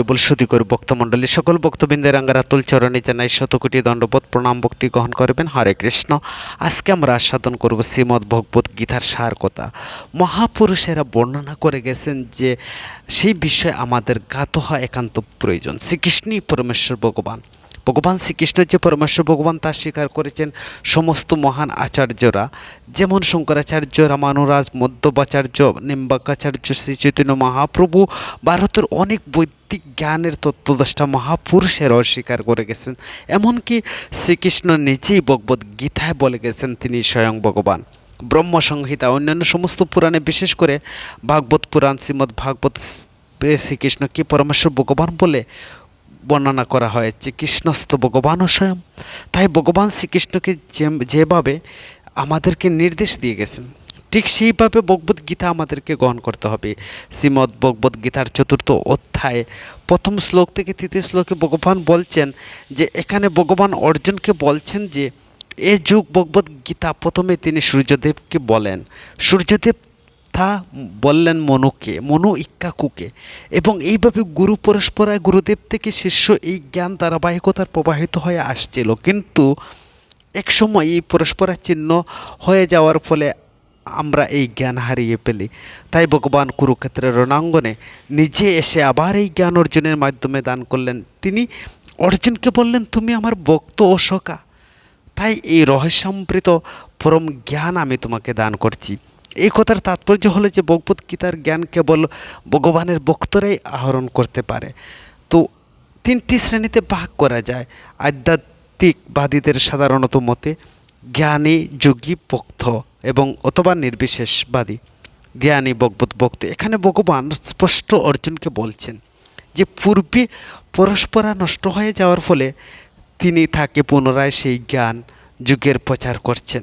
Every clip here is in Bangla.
হরিবল সুদি করে বক্তমণ্ডলী সকল বক্তবৃন্দের আঙ্গারাতুল চরণে জানাই শতকোটি দণ্ডবোধ, প্রণাম, ভক্তি গ্রহণ করবেন। হরে কৃষ্ণ। আজকে আমরা আস্বাদন করব শ্রীমদ্ ভগবত গীতার সার কথা। মহাপুরুষেরা বর্ণনা করে গেছেন যে সেই বিষয়ে আমাদের গাত হওয়া একান্ত প্রয়োজন। শ্রীকৃষ্ণই পরমেশ্বর ভগবান। ভগবান শ্রীকৃষ্ণ যে পরমেশ্বর ভগবান তা স্বীকার করেছেন সমস্ত মহান আচার্যরা, যেমন শঙ্করাচার্য, রামানুরাজ মধ্যবাচার্য নিম্বাকাচার্য, শ্রী চৈতন্য মহাপ্রভু, ভারতের অনেক বৈদিক জ্ঞানের তত্ত্বদষ্টা মহাপুরুষের অস্বীকার করে গেছেন। এমনকি শ্রীকৃষ্ণ নিজেই ভগবত গীতায় বলে গেছেন তিনি স্বয়ং ভগবান। ব্রহ্মসংহিতা অন্যান্য সমস্ত পুরাণে বিশেষ করে ভাগবত পুরাণ, শ্রীমদ্ ভাগবত শ্রীকৃষ্ণকে পরমেশ্বর ভগবান বলে বর্ণনা করা হয়েছে কৃষ্ণস্থ ভগবানও স্বয়ং। তাই ভগবান শ্রীকৃষ্ণকে যেভাবে আমাদেরকে নির্দেশ দিয়ে গেছেন, ঠিক সেইভাবে ভগবত গীতা আমাদেরকে গ্রহণ করতে হবে। শ্রীমদ্ ভগবত গীতার চতুর্থ অধ্যায়ে, প্রথম শ্লোক থেকে তৃতীয় শ্লোকে ভগবান বলছেন যে, এখানে ভগবান অর্জুনকে বলছেন যে, এ যুগ ভগবত গীতা প্রথমে তিনি সূর্যদেবকে বলেন। সূর্যদেব তা বললেন মনুকে, মনু ইক্কাকুকে। এবং এইভাবে গুরু পরস্পরায় গুরুদেব থেকে শিষ্য এই জ্ঞান ধারাবাহিকতার প্রবাহিত হয়ে আসছিল। কিন্তু একসময় এই পরস্পরা চিহ্ন হয়ে যাওয়ার ফলে আমরা এই জ্ঞান হারিয়ে ফেলি। তাই ভগবান কুরুক্ষেত্রের রণাঙ্গনে নিজে এসে আবার এই জ্ঞান অর্জনের মাধ্যমে দান করলেন। তিনি, অর্জুনকে বললেন, তুমি আমার ভক্ত ও তাই এই রহস্যামৃত পরম জ্ঞান আমি তোমাকে দান করছি। এই কথার তাৎপর্য হলো যে ভগবত গীতার জ্ঞান কেবল ভগবানের ভক্তরাই আহরণ করতে পারে। তো তিনটি শ্রেণীতে ভাগ করা যায়। আধ্যাত্মিকবাদীদের সাধারণত মতে জ্ঞানী, যোগী, ভক্ত এবং অথবা নির্বিশেষবাদী জ্ঞানী, ভগবত ভক্ত। এখানে ভগবান স্পষ্ট অর্জুনকে বলছেন যে পূর্বে পরস্পরা নষ্ট হয়ে যাওয়ার ফলে তিনি তাকে পুনরায় সেই জ্ঞান, যুগের প্রচার করছেন।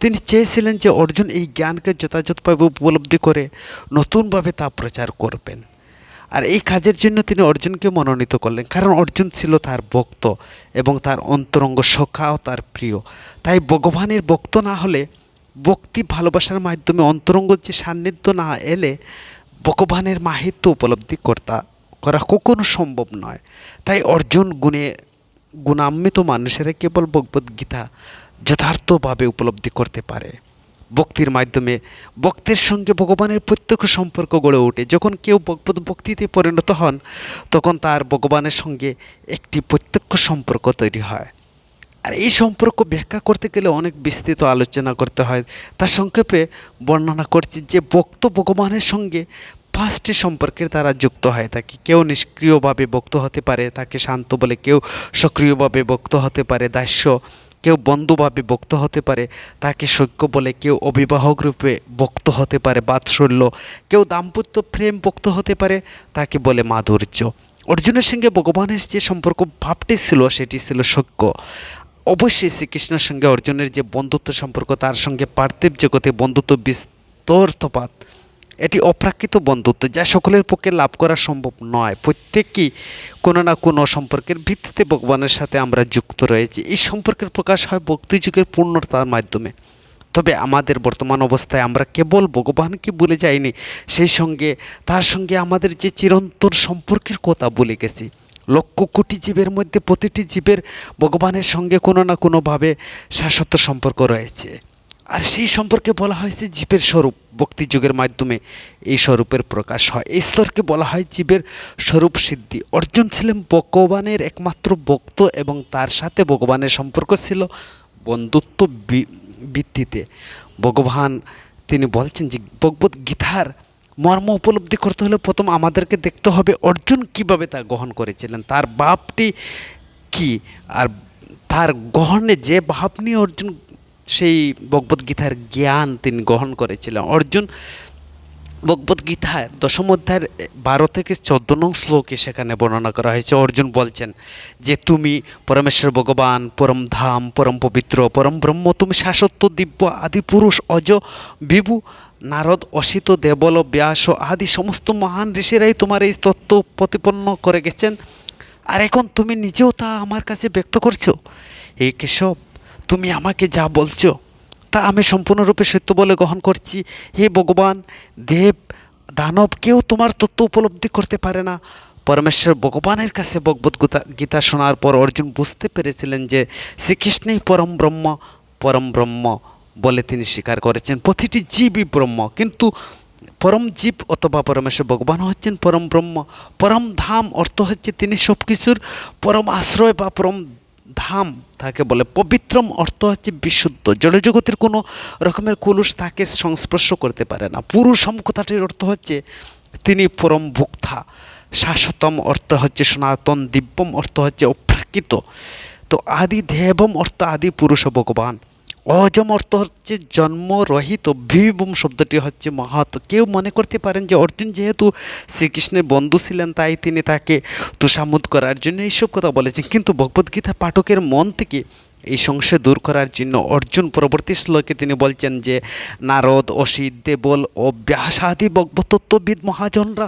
তিনি চেয়েছিলেন যে অর্জুন এই জ্ঞানকে যথাযথভাবে উপলব্ধি করে নতুনভাবে তা প্রচার করবেন। আর এই কাজের জন্য তিনি অর্জুনকে মনোনীত করলেন। কারণ অর্জুন ছিল তার ভক্ত এবং তার অন্তরঙ্গ সখাও তার প্রিয়। তাই ভগবানের ভক্ত না হলে ভক্তি ভালোবাসার মাধ্যমে অন্তরঙ্গ যে সান্নিধ্য না এলে ভগবানের মাহিত্য উপলব্ধি করতা, করা কখনো সম্ভব নয়। তাই অর্জুন গুণে গুণান্বিত মানুষেরা কেবল ভগবদ্ গীতা যথার্থভাবে উপলব্ধি করতে পারে। ভক্তির মাধ্যমে ভক্তের সঙ্গে ভগবানের প্রত্যক্ষ সম্পর্ক গড়ে ওঠে। যখন কেউ ভগবত ভক্তিতে পরিণত হন, তখন তার ভগবানের সঙ্গে একটি প্রত্যক্ষ সম্পর্ক তৈরি হয়। আর এই সম্পর্ক ব্যাখ্যা করতে গেলে অনেক বিস্তৃত আলোচনা করতে হয়। তার সংক্ষেপে বর্ণনা করছি যে ভক্ত ভগবানের সঙ্গে পাঁচটি সম্পর্কের দ্বারা যুক্ত হয় থাকে কেউ নিষ্ক্রিয়ভাবে ভক্ত হতে পারে, তাকে শান্ত বলে কেউ সক্রিয়ভাবে ভক্ত হতে পারে, দাস্য কেউ বন্ধুভাবে ভক্ত হতে পারে, তাকে সৈক্য বলে কেউ অভিবাহক রূপে ভক্ত হতে পারে, বাৎসল্য কেউ দাম্পত্য প্রেম ভক্ত হতে পারে, তাকে বলে মাধুর্য। অর্জুনের সঙ্গে ভগবানের যে সম্পর্ক, ভাবটি ছিল, সেটি ছিল সৈক্য। অবশ্যই শ্রীকৃষ্ণের সঙ্গে অর্জুনের যে বন্ধুত্ব সম্পর্ক, তার সঙ্গে পার্থিব জগতে বন্ধুত্ব বিস্তর তফাত এটি অপ্রাকৃত বন্ধুত্ব যা সকলের পক্ষে লাভ করা সম্ভব নয়। প্রত্যেকেই কোনো না কোনো সম্পর্কের ভিত্তিতে ভগবানের সাথে আমরা যুক্ত রয়েছি। এই সম্পর্কের প্রকাশ হয় ভক্তি যুগের পূর্ণতার মাধ্যমে। তবে আমাদের বর্তমান অবস্থায় আমরা কেবল ভগবানকে ভুলে যাইনি, সেই সঙ্গে, তার সঙ্গে আমাদের যে চিরন্তন সম্পর্কের কথা বলে গেছি। লক্ষ কোটি জীবের মধ্যে প্রতিটি জীবের ভগবানের সঙ্গে কোনো না কোনোভাবে শাশ্বত সম্পর্ক রয়েছে। আর সেই সম্পর্কে বলা হয় হয়েছে জীবের স্বরূপ। ভক্তি যুগের মাধ্যমে এই স্বরূপের প্রকাশ হয়। এই স্তরকে বলা হয় জীবের স্বরূপ সিদ্ধি। অর্জুন ছিলেন ভগবানের একমাত্র ভক্ত এবং তার সাথে ভগবানের সম্পর্ক ছিল বন্ধুত্ব ভিত্তিতে। ভগবান, তিনি বলছেন যে ভগবত গীতার মর্ম উপলব্ধি করতে হলে প্রথম আমাদেরকে দেখতে হবে অর্জুন কীভাবে তা গ্রহণ করেছিলেন। তার বাপটি কি? আর তার গ্রহণে যে ভাব নিয়ে অর্জুন সেই ভগবদ্গীতার জ্ঞান তিনি গ্রহণ করেছিলেন। অর্জুন ভগবদ্গীতার দশম অধ্যায়ের বারো থেকে চোদ্দ নং শ্লোকে সেখানে বর্ণনা করা হয়েছে। অর্জুন বলছেন যে, তুমি পরমেশ্বর ভগবান, পরম ধাম, পরম পবিত্র, পরম ব্রহ্ম, তুমি শাশ্বত, দিব্য, আদি পুরুষ, অজ, বিভু, নারদ, অসিত, দেবল, ব্যাস আদি সমস্ত মহান ঋষিরাই তোমার এই তত্ত্ব প্রতিপন্ন করে গেছেন। আর এখন তুমি নিজেও তা আমার কাছে ব্যক্ত করছ? এই কেশব তুমি আমাকে যা বলছো, তা আমি সম্পূর্ণরূপে সত্য বলে গ্রহণ করছি। হে ভগবান, দেব, দানব, কেউ তোমার তত্ত্ব উপলব্ধি করতে পারে না। পরমেশ্বর ভগবানের কাছে ভগবত গীতা শোনার পর অর্জুন বুঝতে পেরেছিলেন যে শ্রীকৃষ্ণই পরম ব্রহ্ম পরম ব্রহ্ম বলে তিনি স্বীকার করেছেন। প্রতিটি জীবই ব্রহ্ম, কিন্তু পরম জীব অথবা পরমেশ্বর ভগবান হচ্ছেন পরম ব্রহ্ম। পরম ধাম অর্থ হচ্ছে তিনি সব কিছুর পরম আশ্রয় বা পরম ধাম তাকে বলে পবিত্রম অর্থ হচ্ছে বিশুদ্ধ। জড়জগতের কোনো রকমের কুলুষ তাকে সংস্পর্শ করতে পারে না। পুরুষম কথাটির অর্থ হচ্ছে তিনি পরম ভুক্তা। শাশ্বতম অর্থ হচ্ছে সনাতন, দিব্যম অর্থ হচ্ছে অপ্রাকৃত। তো আদি দেবম অর্থ আদি পুরুষ ভগবান। অজম অর্থ হচ্ছে জন্মরহিত বিভূম শব্দটি হচ্ছে মহাত। কেউ মনে করতে পারেন যে অর্জুন যেহেতু শ্রীকৃষ্ণের বন্ধু ছিলেন, তাই তিনি তাকে তুষামুদ করার জন্য এইসব কথা বলেছেন। কিন্তু ভগবদ্গীতা পাঠকের মন থেকে এই সংশয় দূর করার জন্য অর্জুন পরবর্তী শ্লোকে তিনি বলছেন যে, নারদ, অসিত, দেবল ও ব্যাসাদি বক্তত্ত্ববিদ মহাজনরা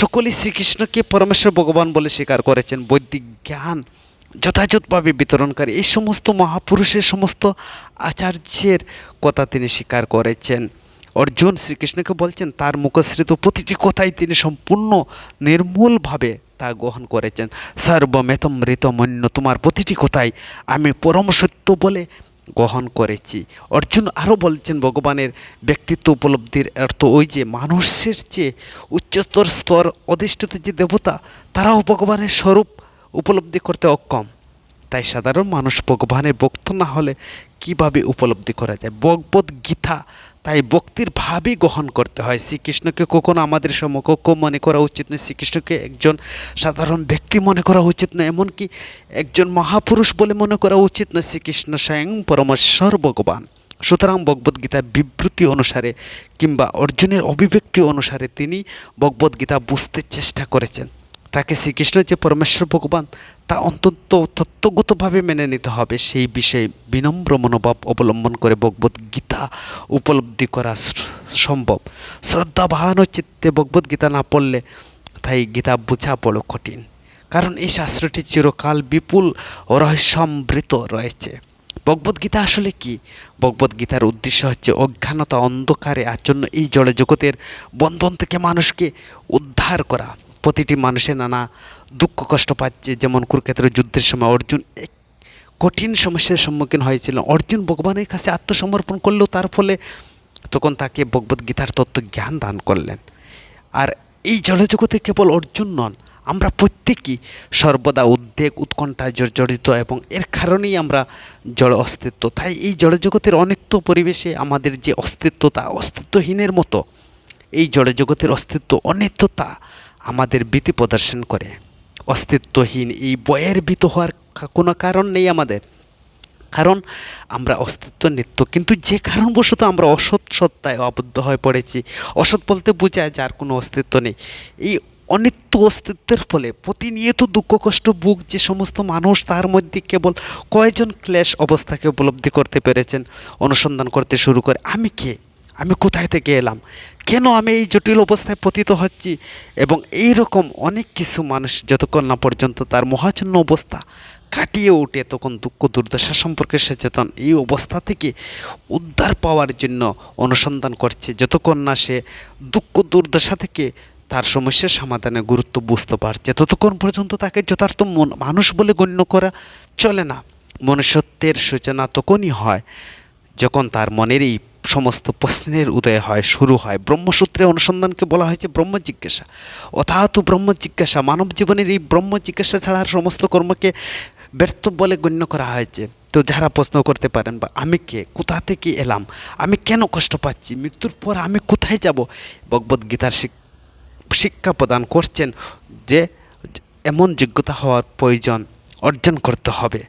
সকলেই শ্রীকৃষ্ণকে পরমেশ্বর ভগবান বলে স্বীকার করেছেন। বৈদিক জ্ঞান যথাযথভাবে বিতরণকারী এই সমস্ত মহাপুরুষের সমস্ত আচার্যের কথা তিনি স্বীকার করেছেন। অর্জুন শ্রীকৃষ্ণকে বলছেন, তার মুখশ্রিত প্রতিটি কথাই তিনি সম্পূর্ণ নির্মূলভাবে তা গ্রহণ করেছেন। সর্বমেতম ঋতমন্য তোমার প্রতিটি কথাই আমি পরম সত্য বলে গ্রহণ করেছি। অর্জুন আরও বলছেন, ভগবানের ব্যক্তিত্ব উপলব্ধির অর্থ ওই যে মানুষের চেয়ে উচ্চতর স্তর অধিষ্ঠিত যে দেবতা, তারাও ভগবানের স্বরূপ উপলব্ধি করতে অক্ষম। তাই সাধারণ মানুষ ভগবানের ভক্ত না হলে কীভাবে উপলব্ধি করা যায়? ভগবত গীতা তাই ভক্তির ভাবই গ্রহণ করতে হয়। শ্রীকৃষ্ণকে কখনো আমাদের সমকক্ষ মনে করা উচিত নয়। শ্রীকৃষ্ণকে একজন সাধারণ ব্যক্তি মনে করা উচিত নয়। এমনকি একজন মহাপুরুষ বলে মনে করা উচিত নয়, শ্রীকৃষ্ণ স্বয়ং পরমেশ্বর ভগবান। সুতরাং ভগবদ্গীতার বিবৃতি অনুসারে কিংবা অর্জুনের অভিব্যক্তি অনুসারে তিনি ভগবদ্গীতা বুঝতে চেষ্টা করেছেন। তাকে শ্রীকৃষ্ণ যে পরমেশ্বর ভগবান, তা অন্তত তত্ত্বগতভাবে মেনে নিতে হবে। সেই বিষয়ে বিনম্র মনোভাব অবলম্বন করে ভগবত গীতা উপলব্ধি করা সম্ভব। শ্রদ্ধা বাহানো চিত্তে ভগবত গীতা না পড়লে তাই গীতা বোঝা বড় কঠিন। কারণ এই শাস্ত্রটি চিরকাল বিপুল রহস্যামৃত রয়েছে। ভগবদ্গীতা আসলে কি? ভগবদ্গীতার উদ্দেশ্য হচ্ছে অজ্ঞানতা, অন্ধকারে আচ্ছন্ন এই জড় জগতের বন্ধন থেকে মানুষকে উদ্ধার করা। প্রতিটি মানুষের নানা দুঃখ কষ্ট পাচ্ছে। যেমন কুরুক্ষেত্রের যুদ্ধের সময় অর্জুন এক কঠিন সমস্যার সম্মুখীন হয়েছিল অর্জুন ভগবানের কাছে আত্মসমর্পণ করলেও তার ফলে তখন তাকে ভগবদ্গীতার তত্ত্ব জ্ঞান দান করলেন। আর এই জড়জগতে কেবল অর্জুন নন, আমরা প্রত্যেকেই সর্বদা উদ্বেগ, উৎকণ্ঠায় জর্জরিত এবং এর কারণেই আমরা জল অস্তিত্ব। তাই এই জড়জগতের অনিত্য পরিবেশে আমাদের যে অস্তিত্ব তা অস্তিত্বহীনের মতো। এই জড়জগতের অস্তিত্ব অনিত্যতা আমাদের ভীতি প্রদর্শন করে। অস্তিত্বহীন এই বয়ের ভীত হওয়ার কোনো কারণ নেই আমাদের। কারণ আমরা অস্তিত্ব নিত্য, কিন্তু যে কারণবশত আমরা অসৎ সত্তায় আবদ্ধ হয়ে পড়েছি, অসৎ বলতে বোঝায় যার কোনো অস্তিত্ব নেই। এই অনিত্য অস্তিত্বের ফলে প্রতিনিয়ত দুঃখ, কষ্ট, বুক যে সমস্ত মানুষ তার মধ্যে কেবল কয়জন ক্লেশ অবস্থাকে উপলব্ধি করতে পেরেছেন, অনুসন্ধান করতে শুরু করে, আমি কে? আমি কোথায় থেকে এলাম? কেন আমি এই জটিল অবস্থায় পতিত হচ্ছি? এবং এই রকম অনেক কিছু মানুষ যতক্ষণ না পর্যন্ত তার মহাচন্ন অবস্থা কাটিয়ে ওঠে, তখন দুঃখ, দুর্দশা সম্পর্কে সচেতন এই অবস্থা থেকে উদ্ধার পাওয়ার জন্য অনুসন্ধান করছে। যতক্ষণ না সে দুঃখ, দুর্দশা থেকে তার সমস্যার সমাধানের গুরুত্ব বুঝতে পারছে, ততক্ষণ পর্যন্ত তাকে যথার্থ মন- মানুষ বলে গণ্য করা চলে না। মনুষ্যত্বের সূচনা তখনই হয় যখন তার মনের এই সমস্ত প্রশ্নের উদয় হয়, শুরু হয়। ব্রহ্মসূত্রে অনুসন্ধানকে বলা হয়েছে ব্রহ্ম জিজ্ঞাসা। অথাৎ ব্রহ্ম জিজ্ঞাসা, মানব জীবনের এই ব্রহ্ম জিজ্ঞাসা ছাড়া সমস্ত কর্মকে ব্যর্থ বলে গণ্য করা হয়েছে। তো যারা প্রশ্ন করতে পারেন বা আমি কে, কোথা থেকে এলাম, আমি কেন কষ্ট পাচ্ছি, মৃত্যুর পর আমি কোথায় যাব? ভগবদ্গীতার শিক- শিক্ষা প্রদান করছেন যে, এমন যোগ্যতা হওয়ার প্রয়োজন অর্জন করতে হবে।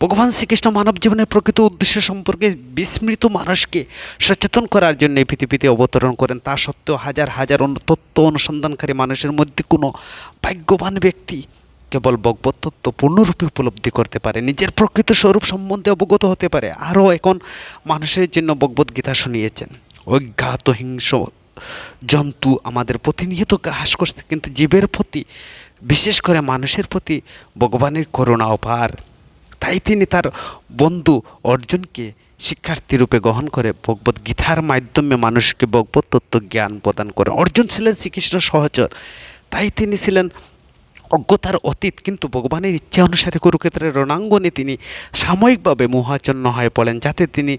ভগবান শ্রীকৃষ্ণ মানব জীবনের প্রকৃত উদ্দেশ্য সম্পর্কে বিস্মৃত মানুষকে সচেতন করার জন্য পৃথিবীতে অবতরণ করেন। তা সত্ত্বেও হাজার হাজার তত্ত্ব অনুসন্ধানকারী মানুষের মধ্যে কোনো ভাগ্যবান ব্যক্তি কেবল ভগবত তত্ত্ব পূর্ণরূপে উপলব্ধি করতে পারে। নিজের প্রকৃত স্বরূপ সম্বন্ধে অবগত হতে পারে। আরও এখন মানুষের জন্য ভগবত গীতা শুনিয়েছেন, অজ্ঞাত হিংস জন্তু আমাদের প্রতিনিয়ত গ্রাস করছে, কিন্তু জীবের প্রতি, বিশেষ করে মানুষের প্রতি ভগবানের করুণা অপার। তাই তিনি তার বন্ধু অর্জুনকে শিক্ষার্থী রূপে গ্রহণ করে ভগবত গীতার মাধ্যমে মানুষকে ভগবত তত্ত্ব জ্ঞান প্রদান করেন অর্জুন ছিলেন শ্রীকৃষ্ণ সহচর। তাই তিনি ছিলেন অজ্ঞতার অতীত, কিন্তু ভগবানের ইচ্ছা অনুসারে কুরুক্ষেত্রের রণাঙ্গনে তিনি সাময়িকভাবে মোহাচন্ন হয়ে পড়েন, যাতে তিনি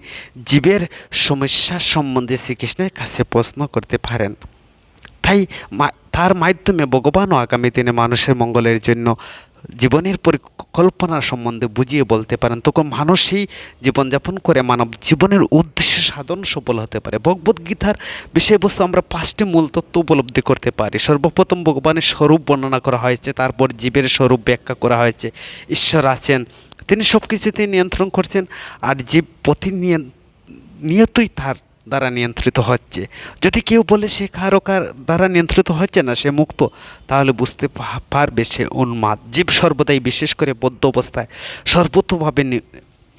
জীবের সমস্যার সম্বন্ধে শ্রীকৃষ্ণের কাছে প্রশ্ন করতে পারেন। তাই তার মাধ্যমে ভগবানও আগামী দিনে মানুষের মঙ্গলের জন্য জীবনের পরিকল্পনা সম্বন্ধে বুঝিয়ে বলতে পারেন। তখন মানুষই জীবনযাপন করে মানব জীবনের উদ্দেশ্য সাধন সফল হতে পারে। ভগবদ্গীতার বিষয়বস্তু আমরা পাঁচটি মূল তত্ত্ব উপলব্ধি করতে পারি। সর্বপ্রথম ভগবানের স্বরূপ বর্ণনা করা হয়েছে, তারপর জীবের স্বরূপ ব্যাখ্যা করা হয়েছে, ঈশ্বর আছেন, তিনি সব কিছুতে নিয়ন্ত্রণ করছেন, আর জীব প্রতিনিয়ত নিয়তই তার দ্বারা নিয়ন্ত্রিত হচ্ছে। যদি কেউ বলে সে কারও কার দ্বারা নিয়ন্ত্রিত হচ্ছে না, সে মুক্ত, তাহলে বুঝতে পারবে সে উন্মাদ। জীব সর্বদাই বিশেষ করে বদ্ধ অবস্থায় সর্বতভাবে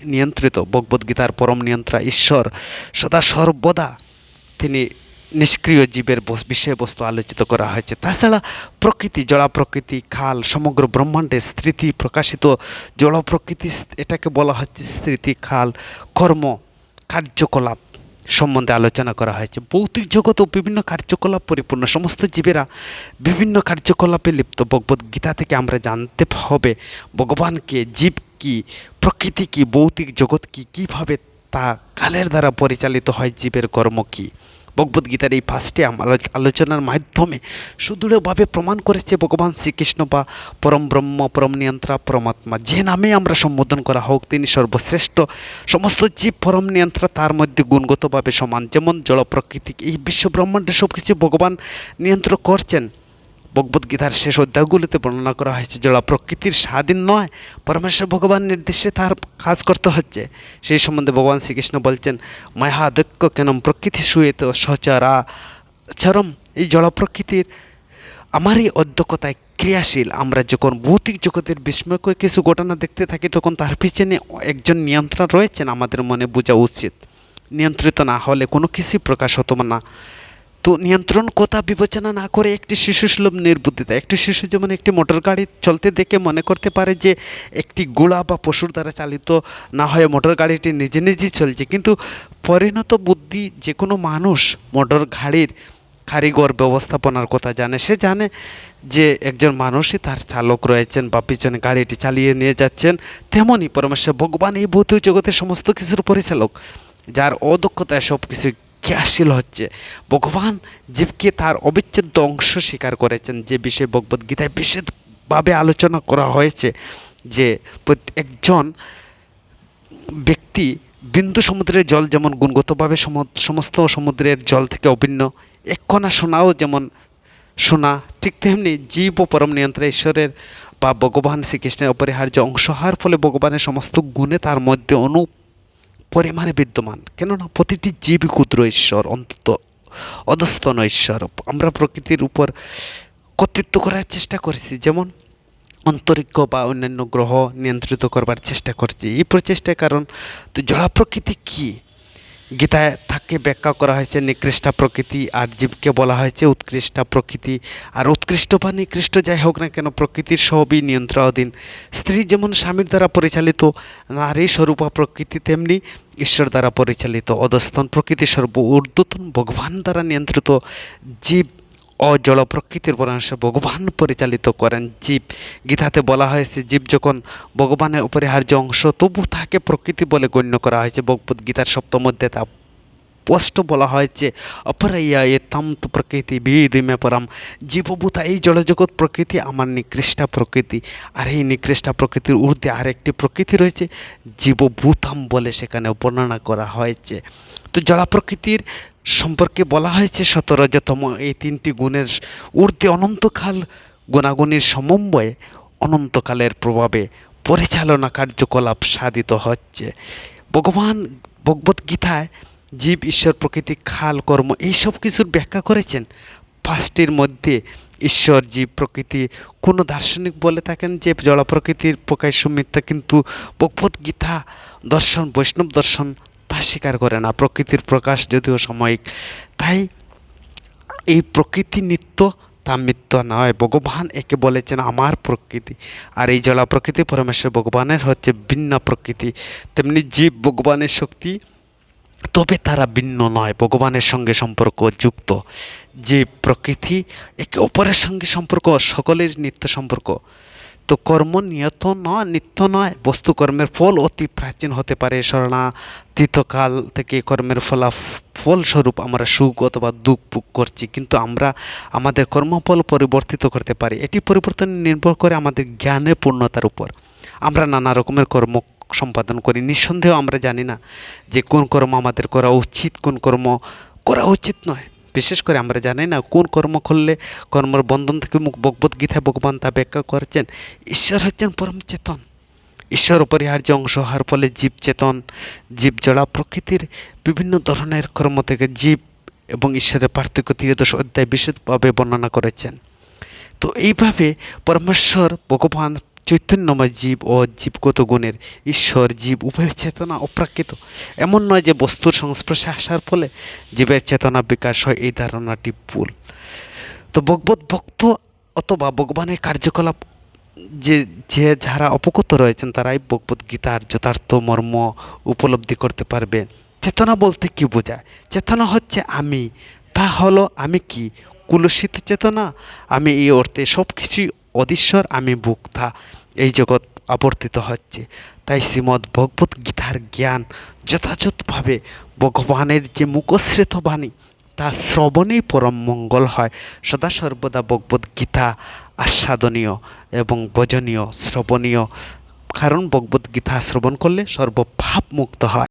নিয়ন্ত্রিত। ভগবদ্গীতার পরম নিয়ন্ত্রা ঈশ্বর সদা সর্বদা তিনি নিষ্ক্রিয় জীবের বস- বিষয়বস্তু আলোচিত করা হয়েছে। তাছাড়া প্রকৃতি, জড়া প্রকৃতি, খাল, সমগ্র ব্রহ্মাণ্ডে স্মৃতি প্রকাশিত। জড় প্রকৃতি, এটাকে বলা হচ্ছে স্মৃতি, খাল, কর্ম, কার্যকলাপ। সম্বন্ধে আলোচনা করা হয়েছে। ভৌতিক জগৎ ও বিভিন্ন কার্যকলাপ পরিপূর্ণ। সমস্ত জীবেরা বিভিন্ন কার্যকলাপে লিপ্ত। ভগবদ গীতা থেকে আমরা জানতে হবে, ভগবানকে জীব কি, প্রকৃতি কি, ভৌতিক জগৎ কি, কীভাবে তা কালের দ্বারা পরিচালিত হয়, জীবের কর্ম কী? ভগবদ্গীতার এই পাঁচটি আলোচনার মাধ্যমে সুদৃঢ়ভাবে প্রমাণ করেছে ভগবান শ্রীকৃষ্ণ বা পরম ব্রহ্ম, পরম নিয়ন্ত্রা, পরমাত্মা। যে নামে আমরা সম্বোধন করা হোক, তিনি সর্বশ্রেষ্ঠ। সমস্ত জীব পরম নিয়ন্ত্রা, তার মধ্যে গুণগতভাবে সমান। যেমন জল প্রকৃতি এই বিশ্ব ব্রহ্মাণ্ডে সব কিছু ভগবান নিয়ন্ত্রণ করছেন। ভগবদ্গীতার শেষ অধ্যায়গুলিতে বর্ণনা করা হয়েছে জলা প্রকৃতির স্বাধীন নয়, পরমেশ্বর ভগবান নির্দেশে তার কাজ করতে হচ্ছে। সেই সম্বন্ধে ভগবান শ্রীকৃষ্ণ বলছেন মায়া কেন প্রকৃতি শুয়েত সচরা চরম। এই জল প্রকৃতির আমারই অধ্যক্ষতায় ক্রিয়াশীল। আমরা যখন ভৌতিক জগতের বিস্ময়কর কিছু ঘটনা দেখতে থাকি, তখন তার পিছনে একজন নিয়ন্ত্রণ রয়েছেন আমাদের মনে বোঝা উচিত। নিয়ন্ত্রিত না হলে কোনো কিছুই প্রকাশ হতো না। তো নিয়ন্ত্রণ কথা বিবেচনা না করে একটি শিশু সুলভ নির্বুদ্ধিতা, একটি শিশু যেমন একটি মোটর গাড়ি চলতে দেখে মনে করতে পারে যে একটি গোলা বা পশুর দ্বারা চালিত না হয়ে মোটর গাড়িটি নিজে নিজেই চলছে। কিন্তু পরিণত বুদ্ধি যে কোনো মানুষ মোটর গাড়ির কারিগর ব্যবস্থাপনার কথা জানে। সে জানে যে একজন মানুষই তার চালক রয়েছেন বা পিছনে গাড়িটি চালিয়ে নিয়ে যাচ্ছেন তেমনই পরমেশ্বর ভগবান এই ভৌতিক জগতের সমস্ত কিছুর পরিচালক, যার অদক্ষতায় সব কিছু ক্রিয়াশীল হচ্ছে। ভগবান জীবকে তার অবিচ্ছেদ্য অংশ স্বীকার করেছেন। যে বিষয়ে ভগবদ্গীতায় বিশেষভাবে আলোচনা করা হয়েছে যে একজন ব্যক্তি বিন্দু সমুদ্রের জল যেমন গুণগতভাবে সম- সমস্ত সমুদ্রের জল থেকে অভিন্ন এক কণা সোনাও যেমন সোনা, ঠিক তেমনি জীব ও পরম নিয়ন্ত্রণ ঈশ্বরের বা ভগবান শ্রীকৃষ্ণের অপরিহার্য অংশ হওয়ার ফলে ভগবানের সমস্ত গুণে তার মধ্যে অনু পরিমাণে বিদ্যমান। কেননা প্রতিটি জীব ক্ষুদ্র ঈশ্বর, অন্তত অধস্তন ঈশ্বর। আমরা প্রকৃতির উপর কর্তৃত্ব করার চেষ্টা করছি। যেমন অন্তরিক্ষ বা অন্যান্য গ্রহ নিয়ন্ত্রিত করবার চেষ্টা করছি। এই প্রচেষ্টার কারণ তো জড়া প্রকৃতি কী? গীতায় তাকে ব্যাখ্যা করা হয়েছে, নিকৃষ্টা প্রকৃতি আর জীবকে বলা হয়েছে উৎকৃষ্টা প্রকৃতি। আর উৎকৃষ্ট বা নিকৃষ্ট যাই হোক না কেন, প্রকৃতির সবই নিয়ন্ত্রণাধীন। স্ত্রী যেমন স্বামীর দ্বারা পরিচালিত, নারী স্বরূপা প্রকৃতি তেমনি ঈশ্বর দ্বারা পরিচালিত। অধস্তন প্রকৃতি স্বরূপ ঊর্ধ্বতন ভগবান দ্বারা নিয়ন্ত্রিত জীব অজল প্রকৃতির পরামর্শ ভগবান পরিচালিত করেন জীব। গীতাতে বলা হয়েছে, জীব যখন ভগবানের অপরিহার্য অংশ, তবু তাকে প্রকৃতি বলে গণ্য করা হয়েছে। ভগবদ গীতার সপ্তম তা স্পষ্ট বলা হয়েছে, অপরাইয়া এ তাম তু প্রকৃতি বিদিমে পরম। জীবভূতা এই জলজগৎ প্রকৃতি, আমার নিকৃষ্টা প্রকৃতি। আর এই নিকৃষ্টা প্রকৃতির ঊর্ধ্বে আরেকটি প্রকৃতি রয়েছে, জীবভূতাম বলে সেখানে বর্ণনা করা হয়েছে। তো জলা প্রকৃতির সম্পর্কে বলা হয়েছে সতরজতম এই তিনটি গুণের ঊর্ধ্বে অনন্তকাল গুণাগুণের সমন্বয়ে অনন্তকালের প্রভাবে পরিচালনা কার্যকলাপ সাধিত হচ্ছে। ভগবান ভগবদ্গীতায় জীব, ঈশ্বর, প্রকৃতি, খাল, কর্ম এই সব কিছুর ব্যাখ্যা করেছেন। পাঁচটির মধ্যে ঈশ্বর, জীব, প্রকৃতি কোনো দার্শনিক বলে থাকেন যে জড় প্রকৃতির প্রকাশ্য মিথ্যা কিন্তু ভগবদ্গীতা দর্শন, বৈষ্ণব দর্শন স্বীকার করে না, প্রকৃতির প্রকাশ যদিও সাময়িক। তাই এই প্রকৃতি নিত্য তা মিথ্য নয়। ভগবান একে বলেছেন আমার প্রকৃতি। আর এই জলা প্রকৃতি পরমেশ্বর ভগবানের হচ্ছে ভিন্ন প্রকৃতি। তেমনি জীব ভগবানের শক্তি, তবে তারা ভিন্ন নয়। ভগবানের সঙ্গে সম্পর্ক যুক্ত। যে প্রকৃতি একে অপরের সঙ্গে সম্পর্ক, সকলের নিত্য সম্পর্ক। তো কর্ম নিয়ত নয়, নিত্য নয়। বস্তু কর্মের ফল অতি প্রাচীন হতে পারে স্মরণাতীতকাল থেকে কর্মের ফলা, ফলস্বরূপ আমরা সুখ অথবা দুঃখ ভোগ করছি, কিন্তু আমরা আমাদের কর্মফল পরিবর্তিত করতে পারি। এটি পরিবর্তন নির্ভর করে আমাদের জ্ঞানের পূর্ণতার উপর। আমরা নানা রকমের কর্ম সম্পাদন করি। নিঃসন্দেহ আমরা জানি না যে কোন কর্ম আমাদের করা উচিত, কোন কর্ম করা উচিত নয়। বিশেষ করে আমরা জানি না কোন কর্ম করলে কর্মর বন্ধন থেকে মুখ ভগবত গীতায় ভগবান তা ব্যাখ্যা করেছেন। ঈশ্বর হচ্ছেন পরম চেতন। ঈশ্বর অপরিহার্য অংশ হওয়ার ফলে জীব চেতন, জীব জড়া প্রকৃতির বিভিন্ন ধরনের কর্ম থেকে জীব এবং ঈশ্বরের পার্থক্য ত্রিদশ অধ্যায় বিশেষভাবে বর্ণনা করেছেন। তো এইভাবে পরমেশ্বর ভগবান চৈতন্যময় জীব ও জীবগত গুণের ঈশ্বর জীব উভয় চেতনা অপ্রাকৃত। এমন নয় যে বস্তুর সংস্পর্শে আসার ফলে জীবের চেতনা বিকাশ হয়, এই ধারণাটি ভুল। তো ভগবত ভক্ত অথবা ভগবানের কার্যকলাপ যে যে যারা অপকত রয়েছেন, তারাই ভগবত গীতার যথার্থ মর্ম উপলব্ধি করতে পারবে। চেতনা বলতে কি বোঝায়? চেতনা হচ্ছে আমি। তা হলো, আমি কি? কুলসিত চেতনা? আমি এই অর্থে সব কিছুই অধীশ্বর আমি ভোক্তা এই জগৎ আবর্তিত হচ্ছে। তাই শ্রীমদ্ ভগবত গীতার জ্ঞান যথাযথভাবে ভগবানের যে মুখশ্রেত বাণী, তা শ্রবণেই পরম মঙ্গল হয়। সদা সর্বদা ভগবত গীতা আস্বাদনীয় এবং ভজনীয়, শ্রবণীয়। কারণ ভগবত গীতা শ্রবণ করলে সর্বভাব মুক্ত হয়।